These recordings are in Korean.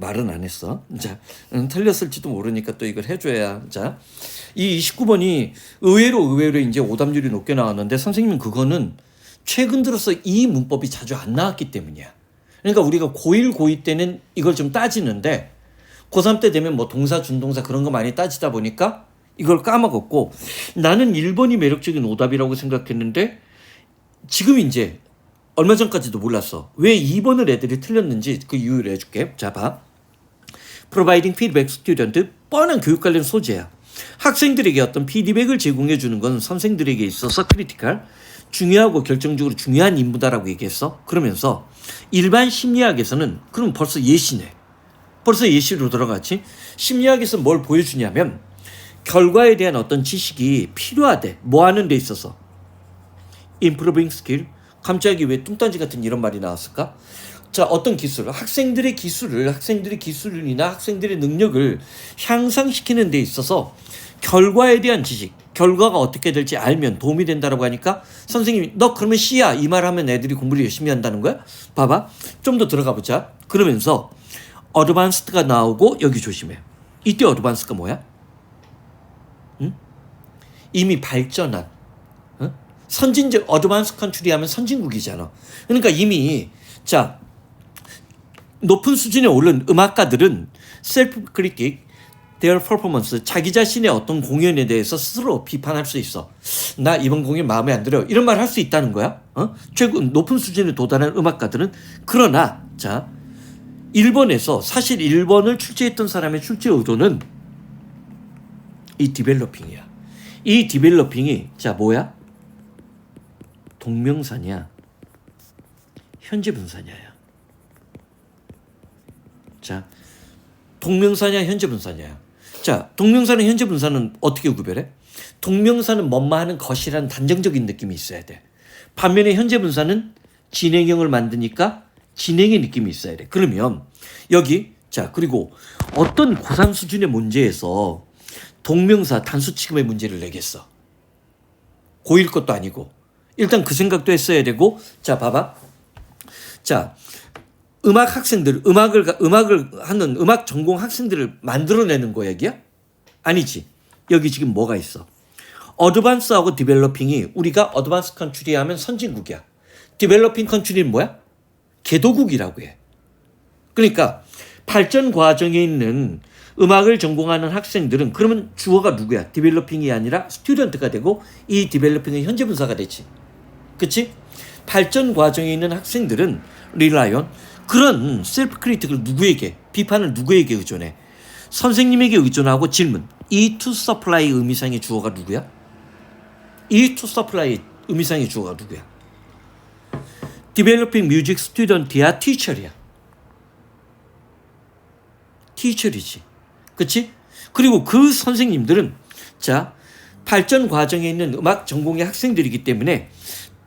말은 안 했어. 자, 음, 틀렸을지도 모르니까 또 이걸 해줘야. 자, 이 29번이 의외로 의외로 이제 오답률이 높게 나왔는데 선생님은 그거는 최근 들어서 이 문법이 자주 안 나왔기 때문이야. 그러니까 우리가 고1, 고2 때는 이걸 좀 따지는데 고3 때 되면 뭐 동사, 준동사 그런 거 많이 따지다 보니까 이걸 까먹었고 나는 1번이 매력적인 오답이라고 생각했는데 지금 이제 얼마 전까지도 몰랐어. 왜 2번을 애들이 틀렸는지 그 이유를 해줄게. 자, 봐. Providing feedback student 뻔한 교육 관련 소재야. 학생들에게 어떤 피드백을 제공해 주는 건 선생들에게 있어서 크리티컬 중요하고 결정적으로 중요한 임무다라고 얘기했어. 그러면서 일반 심리학에서는 그럼 벌써 예시네. 벌써 예시로 들어갔지. 심리학에서 뭘 보여주냐면 결과에 대한 어떤 지식이 필요하대. 뭐 하는 데 있어서. improving skill. 갑자기 왜 뚱딴지 같은 이런 말이 나왔을까? 자, 어떤 기술, 학생들의 기술을, 학생들의 기술이나 학생들의 능력을 향상시키는 데 있어서 결과에 대한 지식, 결과가 어떻게 될지 알면 도움이 된다라고 하니까 선생님이 너 그러면 C야 이 말 하면 애들이 공부를 열심히 한다는 거야? 봐봐. 좀 더 들어가 보자. 그러면서 어드밴스드가 나오고 여기 조심해. 이때 어드밴스드가 뭐야? 응? 이미 발전한 어? 선진적 어드밴스 컨트리 하면 선진국이잖아. 그러니까 이미 자 높은 수준에 오른 음악가들은 셀프 크리틱 their performance 자기 자신의 어떤 공연에 대해서 스스로 비판할 수 있어. 나 이번 공연 마음에 안 들어. 이런 말 할 수 있다는 거야. 어? 최고 높은 수준에 도달한 음악가들은 그러나 자 일본에서 사실 일본을 출제했던 사람의 출제 의도는 이 디벨로핑이야. 이 디벨로핑이 자 뭐야? 동명사냐? 현재 분사냐야. 자, 동명사냐 현재 분사냐. 자, 동명사는 현재 분사는 어떻게 구별해? 동명사는 뭐뭐 하는 것이라는 단정적인 느낌이 있어야 돼. 반면에 현재 분사는 진행형을 만드니까 진행의 느낌이 있어야 돼. 그러면 여기 자 그리고 어떤 고3 수준의 문제에서 동명사 단수 취급의 문제를 내겠어. 고1 것도 아니고 일단 그 생각도 했어야 되고 자 봐봐. 자 음악 학생들 음악을 가- 음악을 하는 음악 전공 학생들을 만들어내는 거 얘기야? 아니지. 여기 지금 뭐가 있어? 어드밴스하고 디벨로핑이 우리가 어드밴스 컨트리 하면 선진국이야. 디벨로핑 컨트리는 뭐야? 개도국이라고 해. 그러니까 발전 과정에 있는 음악을 전공하는 학생들은 그러면 주어가 누구야? 디벨로핑이 아니라 스튜던트가 되고 이 디벨로핑은 현재 분사가 되지. 그치? 발전 과정에 있는 학생들은 릴라이온 그런 셀프 크리틱을 누구에게 비판을 누구에게 의존해? 선생님에게 의존하고 질문. 이 투 서플라이 의미상의 주어가 누구야? 이 투 서플라이 의미상의 주어가 누구야? 디벨로핑 뮤직 스튜던트야 티처리야. 티처리지. 그치? 그리고 그 선생님들은 자 발전 과정에 있는 음악 전공의 학생들이기 때문에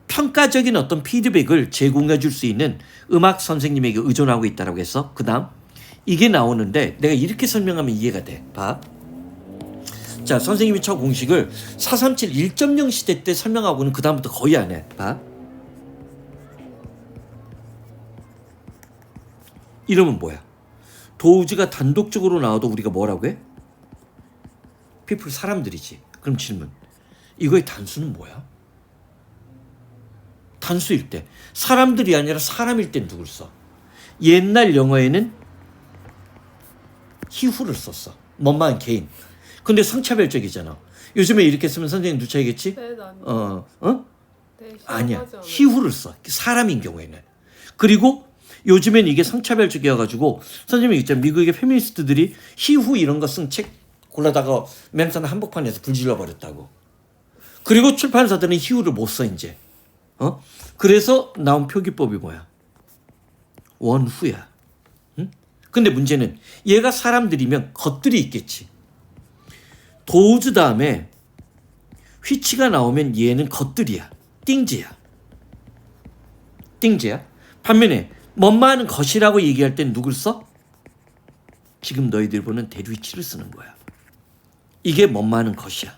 평가적인 어떤 피드백을 제공해 줄 수 있는 음악 선생님에게 의존하고 있다라고 해서 그다음 이게 나오는데 내가 이렇게 설명하면 이해가 돼. 봐. 자, 선생님이 저 공식을 437 1.0 시대 때 설명하고는 그다음부터 거의 안 해. 봐. 이러면 뭐야? 도우즈가 단독적으로 나와도 우리가 뭐라고 해? 피플 사람들이지. 그럼 질문. 이거의 단수는 뭐야? 단수일 때 사람들이 아니라 사람일 땐 누굴 써? 옛날 영어에는 히후를 썼어. 뭐만 개인. 근데 성차별적이잖아. 요즘에 이렇게 쓰면 선생님 누차이겠지? 네, 난 어, 어? 네, 아니야. 히후를 써. 사람인 경우에는. 그리고 요즘엔 이게 성차별적이어가지고 선생님이 있잖아. 미국의 페미니스트들이 히후 이런 거 쓴 책 골라다가 맹산 한복판에서 불질러 버렸다고. 그리고 출판사들은 히후를 못 써 이제. 어? 그래서 나온 표기법이 뭐야? 원후야. 응? 근데 문제는 얘가 사람들이면 것들이 있겠지. 도우즈 다음에 휘치가 나오면 얘는 것들이야. 띵지야. 띵지야. 반면에 뭔마하는 것이라고 얘기할 땐 누굴 써? 지금 너희들 보는 대류치를 쓰는 거야. 이게 뭔마하는 것이야.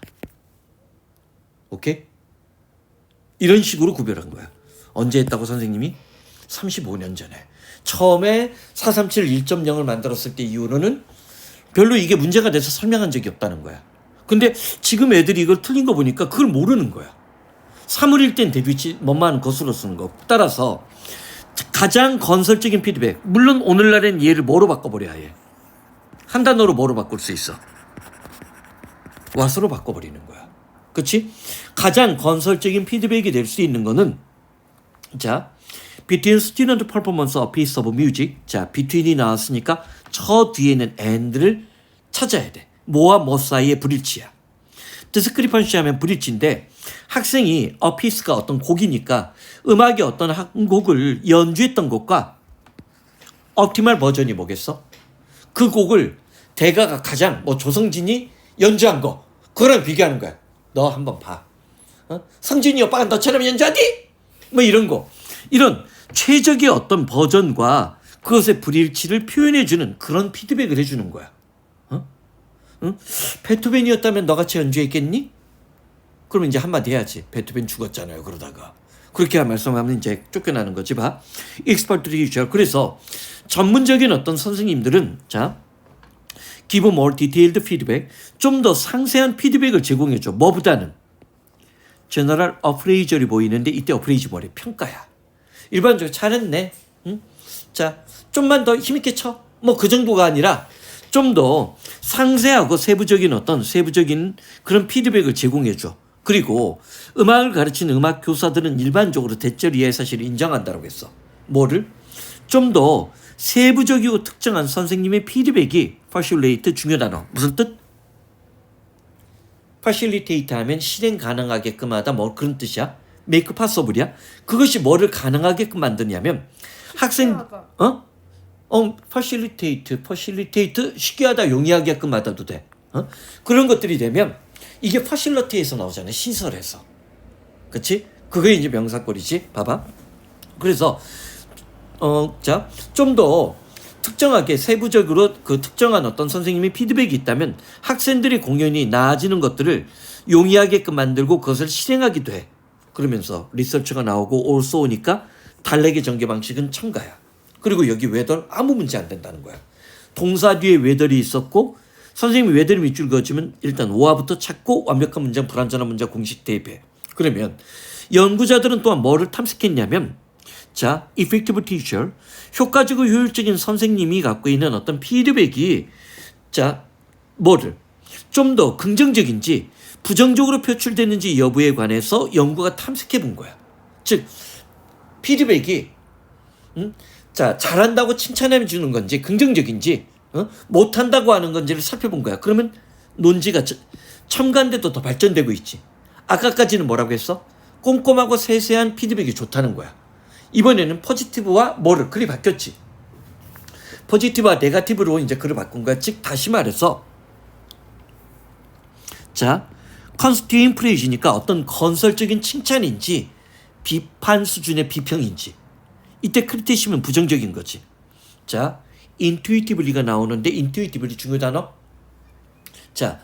오케이? 이런 식으로 구별한 거야. 언제 했다고 선생님이? 35년 전에. 처음에 437 1.0을 만들었을 때 이후로는 별로 이게 문제가 돼서 설명한 적이 없다는 거야. 근데 지금 애들이 이걸 틀린 거 보니까 그걸 모르는 거야. 3월 1땐 대비치 뭐만 것으로 쓰는 거. 따라서 가장 건설적인 피드백. 물론 오늘날엔 얘를 뭐로 바꿔버려야 해. 한 단어로 뭐로 바꿀 수 있어? 왓으로 바꿔버리는 거야. 그치? 가장 건설적인 피드백이 될 수 있는 거는 자, between student performance of piece of music. 자, between이 나왔으니까 저 뒤에는 and를 찾아야 돼. 뭐와 뭐 사이의 불일치야. 디스크리펀시 하면 불일치인데 학생이 어 피스가 어떤 곡이니까 음악의 어떤 한 곡을 연주했던 곡과 옵티말 버전이 뭐겠어? 그 곡을 대가가 가장 뭐 조성진이 연주한 거 그거랑 비교하는 거야. 너 한번 봐. 어? 성진이 오빠가 너처럼 연주하디? 뭐 이런 거. 이런 최적의 어떤 버전과 그것의 불일치를 표현해주는 그런 피드백을 해주는 거야. 어? 응? 베토벤이었다면 너같이 연주했겠니? 그러면 이제 한마디 해야지. 베토벤 죽었잖아요. 그러다가. 그렇게 말씀하면 이제 쫓겨나는 거지 봐. 익스퍼트 리 유저. 그래서 전문적인 어떤 선생님들은 자 give more detailed feedback 좀 더 상세한 피드백을 제공해 줘. 뭐보다는 general appraisal이 보이는데 이때 appraisal 뭐래? 평가야. 일반적으로 잘했네. 응? 자, 좀만 더 힘있게 쳐. 뭐 그 정도가 아니라 좀 더 상세하고 세부적인 어떤 세부적인 그런 피드백을 제공해 줘. 그리고 음악을 가르치는 음악 교사들은 일반적으로 대절이에 사실 인정한다고 했어. 뭐를? 좀더 세부적이고 특정한 선생님의 피드백이 facilitate 중요 단어. 무슨 뜻? facilitate 하면 실행 가능하게끔 하다 뭐 그런 뜻이야. make possible이야. 그것이 뭐를 가능하게끔 만드냐면 학생. 어? 어, facilitate, facilitate 쉽게 하다 용이하게끔 하다도 돼. 어? 그런 것들이 되면 이게 facilitate에서 나오잖아요. 시설에서. 그치? 그게 이제 명사꼴이지. 봐봐. 그래서 어, 자, 좀 더 특정하게 세부적으로 그 특정한 어떤 선생님의 피드백이 있다면 학생들이 공연이 나아지는 것들을 용이하게끔 만들고 그것을 실행하기도 해. 그러면서 리서치가 나오고 올소 오니까 달래기 전개 방식은 첨가야. 그리고 여기 웨덜 아무 문제 안 된다는 거야. 동사 뒤에 웨덜이 있었고 선생님이 웨덜이 밑줄 그어주면 일단 오화부터 찾고 완벽한 문장 불완전한 문장 공식 대입해. 그러면 연구자들은 또한 뭐를 탐색했냐면 자, effective teacher, 효과적이고 효율적인 선생님이 갖고 있는 어떤 피드백이 자, 뭐를 좀 더 긍정적인지 부정적으로 표출되는지 여부에 관해서 연구가 탐색해 본 거야. 즉, 피드백이 음? 자 잘한다고 칭찬해 주는 건지 긍정적인지 어? 못한다고 하는 건지를 살펴본 거야. 그러면 논지가 저- 첨가인데도 더 발전되고 있지. 아까까지는 뭐라고 했어? 꼼꼼하고 세세한 피드백이 좋다는 거야. 이번에는 포지티브와 뭐를 글이 바뀌었지. 포지티브와 네가티브로 이제 글을 바꾼 거야. 즉 다시 말해서 자 컨스티인 프레이즈니까 어떤 건설적인 칭찬인지 비판 수준의 비평인지 이때 크리티시면 부정적인 거지. 자, 인투이티블리가 나오는데 인투이티블리 중요 단어. 자,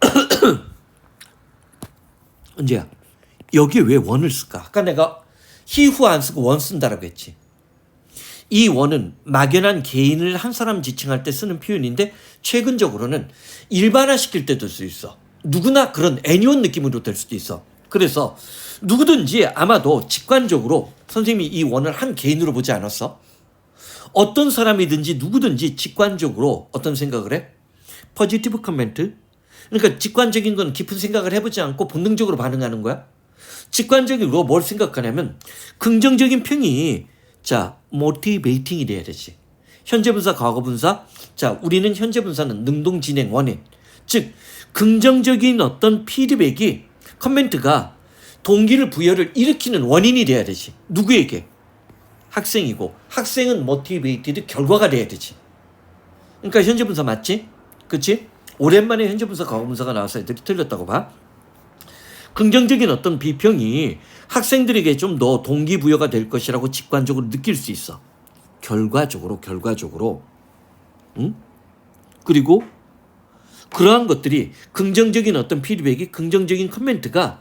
언제야? 여기에 왜 원을 쓸까? 아까 내가 히후 안 쓰고 원 쓴다라고 했지. 이 원은 막연한 개인을 한 사람 지칭할 때 쓰는 표현인데 최근적으로는 일반화시킬 때도 쓸 수 있어. 누구나 그런 애니원 느낌으로 될 수도 있어. 그래서 누구든지 아마도 직관적으로 선생님이 이 원을 한 개인으로 보지 않았어? 어떤 사람이든지 누구든지 직관적으로 어떤 생각을 해? 포지티브 커멘트? 그러니까 직관적인 건 깊은 생각을 해보지 않고 본능적으로 반응하는 거야? 직관적으로 뭘 생각하냐면 긍정적인 평이 자 모티베이팅이 돼야 되지. 현재 분사, 과거 분사. 자 우리는 현재 분사는 능동 진행 원인. 즉 긍정적인 어떤 피드백이 커멘트가 동기를 부여를 일으키는 원인이 돼야 되지. 누구에게? 학생이고 학생은 모티베이티드 결과가 돼야 되지. 그러니까 현재 분사 맞지? 그치? 오랜만에 현재 분사 과거 분사가 나와서 애들이 틀렸다고 봐. 긍정적인 어떤 비평이 학생들에게 좀 더 동기부여가 될 것이라고 직관적으로 느낄 수 있어. 결과적으로, 결과적으로. 응? 그리고 그러한 것들이 긍정적인 어떤 피드백이 긍정적인 커멘트가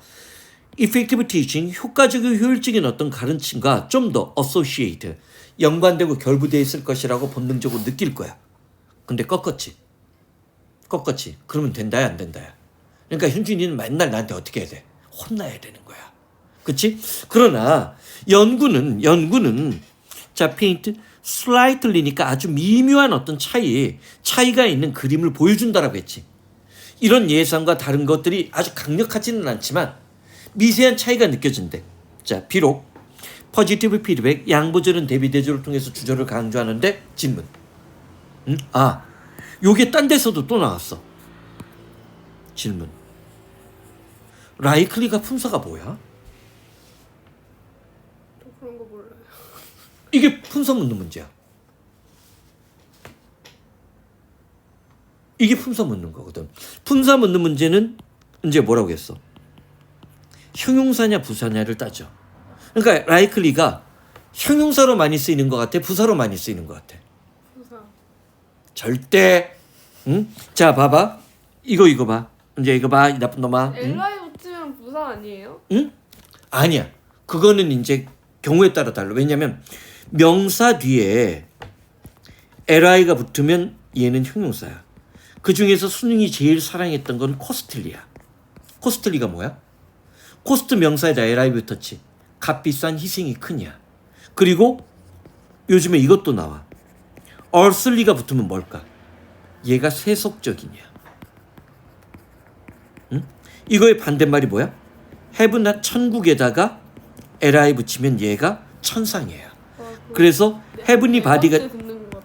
effective teaching, 효과적이고 효율적인 어떤 가르침과 좀 더 associate, 연관되고 결부되어 있을 것이라고 본능적으로 느낄 거야. 근데 꺾었지. 꺾었지. 그러면 된다야 안 된다야. 그러니까 현준이는 맨날 나한테 어떻게 해야 돼? 혼나야 되는 거야. 그치? 그러나 연구는 연구는 자 페인트 슬라이틀리니까 아주 미묘한 어떤 차이 차이가 있는 그림을 보여준다라고 했지. 이런 예상과 다른 것들이 아주 강력하지는 않지만 미세한 차이가 느껴진대. 자 비록 포지티브 피드백 양보절은 대비 대조를 통해서 주저를 강조하는데 질문. 응? 아 요게 딴 데서도 또 나왔어. 질문. 라이클리가 품사가 뭐야? 저 그런 거 몰라요. 이게 품사 묻는 문제야. 이게 품사 묻는 거거든. 품사 묻는 문제는 이제 뭐라고 했어? 형용사냐 부사냐를 따져. 그러니까 라이클리가 형용사로 많이 쓰이는 것 같아, 부사로 많이 쓰이는 것 같아. 부사. 절대. 응? 자, 봐봐. 이거 이거 봐. 이제 이거 봐, 이 나쁜 놈아. 응? 엘라이 부사 아니에요? 응? 아니야. 그거는 이제 경우에 따라 달라. 왜냐면 명사 뒤에 li가 붙으면 얘는 형용사야. 그 중에서 순웅이 제일 사랑했던 건 코스틀리야. 코스틀리가 뭐야? 코스트 명사에다 li 붙었지. 값비싼 희생이 크냐. 그리고 요즘에 이것도 나와. 얼슬리가 붙으면 뭘까? 얘가 세속적이냐. 응? 이거의 반대말이 뭐야? 헤븐나 천국에다가 li 붙이면 얘가 천상이에요. 아, 그- 그래서 네 바디가.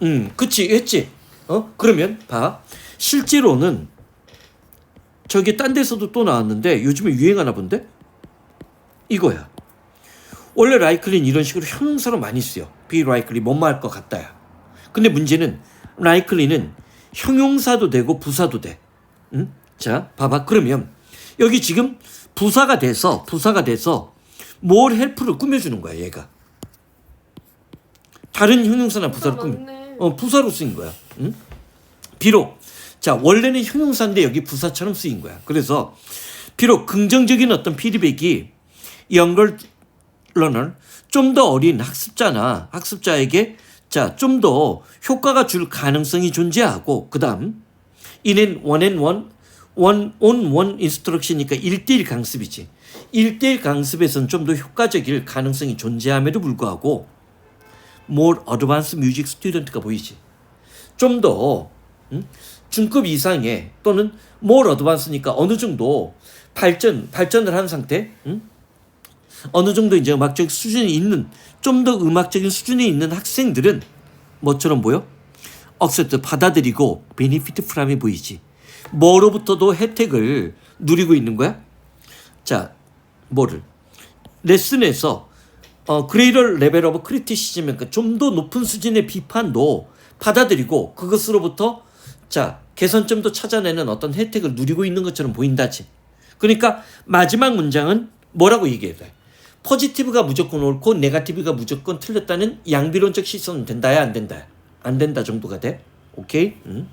음, 그치, 했지. 어? 그러면 봐. 실제로는 저게 딴 데서도 또 나왔는데 요즘에 유행하나 본데? 이거야. 원래 라이클린 이런 식으로 형용사로 많이 쓰여. 비 라이클리 할것 같다야. 근데 문제는 라이클리는 형용사도 되고 부사도 돼. 응? 자, 봐봐. 그러면 여기 지금 부사가 돼서 부사가 돼서 뭘 헬프를 꾸며주는 거야, 얘가. 다른 형용사나 부사를 꾸며. 어, 부사로 쓰인 거야. 응? 비록 자 원래는 형용사인데 여기 부사처럼 쓰인 거야. 그래서 비록 긍정적인 어떤 피드백이 연걸 러너 좀더 어린 학습자나 학습자에게 자 좀 더 효과가 줄 가능성이 존재하고 그다음 이는 원앤원 원 온 원 인스트럭션이니까 1대1 강습이지. 1대1 강습에서는 좀 더 효과적일 가능성이 존재함에도 불구하고 more advanced music student가 보이지. 좀더 중급 이상의 또는 more advanced니까 어느 정도 발전 발전을 한 상태, 응? 어느 정도 이제 음악적 수준이 있는 좀 더 음악적인 수준이 있는 학생들은 뭐처럼 보여? accept 받아들이고 benefit from이 보이지. 뭐로부터도 혜택을 누리고 있는 거야? 자, 뭐를? 레슨에서 어, greater level of criticism, 그러니까 좀 더 높은 수준의 비판도 받아들이고 그것으로부터 자 개선점도 찾아내는 어떤 혜택을 누리고 있는 것처럼 보인다지. 그러니까 마지막 문장은 뭐라고 얘기해야 돼? 포지티브가 무조건 옳고 네가티브가 무조건 틀렸다는 양비론적 시선은 된다야 안 된다야? 안 된다 정도가 돼? 오케이? 응?